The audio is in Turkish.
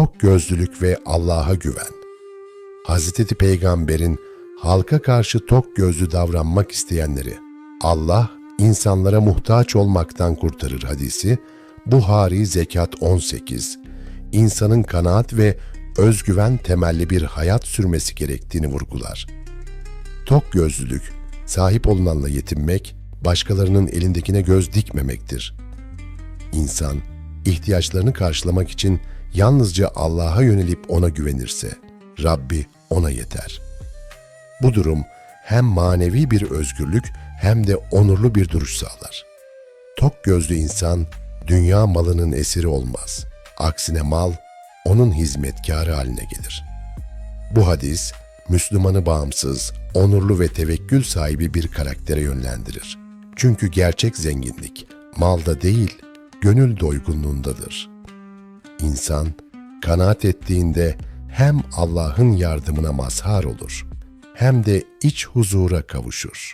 tok gözlülük ve Allah'a güven. Hazreti Peygamber'in halka karşı tok gözlü davranmak isteyenleri Allah insanlara muhtaç olmaktan kurtarır hadisi Buhari Zekat 18 insanın kanaat ve özgüven temelli bir hayat sürmesi gerektiğini vurgular. Tok gözlülük, sahip olunanla yetinmek, başkalarının elindekine göz dikmemektir. İnsan, ihtiyaçlarını karşılamak için yalnızca Allah'a yönelip ona güvenirse, Rabbi ona yeter. Bu durum hem manevi bir özgürlük hem de onurlu bir duruş sağlar. Tok gözlü insan, dünya malının esiri olmaz. Aksine mal, onun hizmetkarı haline gelir. Bu hadis, Müslümanı bağımsız, onurlu ve tevekkül sahibi bir karaktere yönlendirir. Çünkü gerçek zenginlik, malda değil, gönül doygunluğundadır. İnsan, kanaat ettiğinde hem Allah'ın yardımına mazhar olur, hem de iç huzura kavuşur.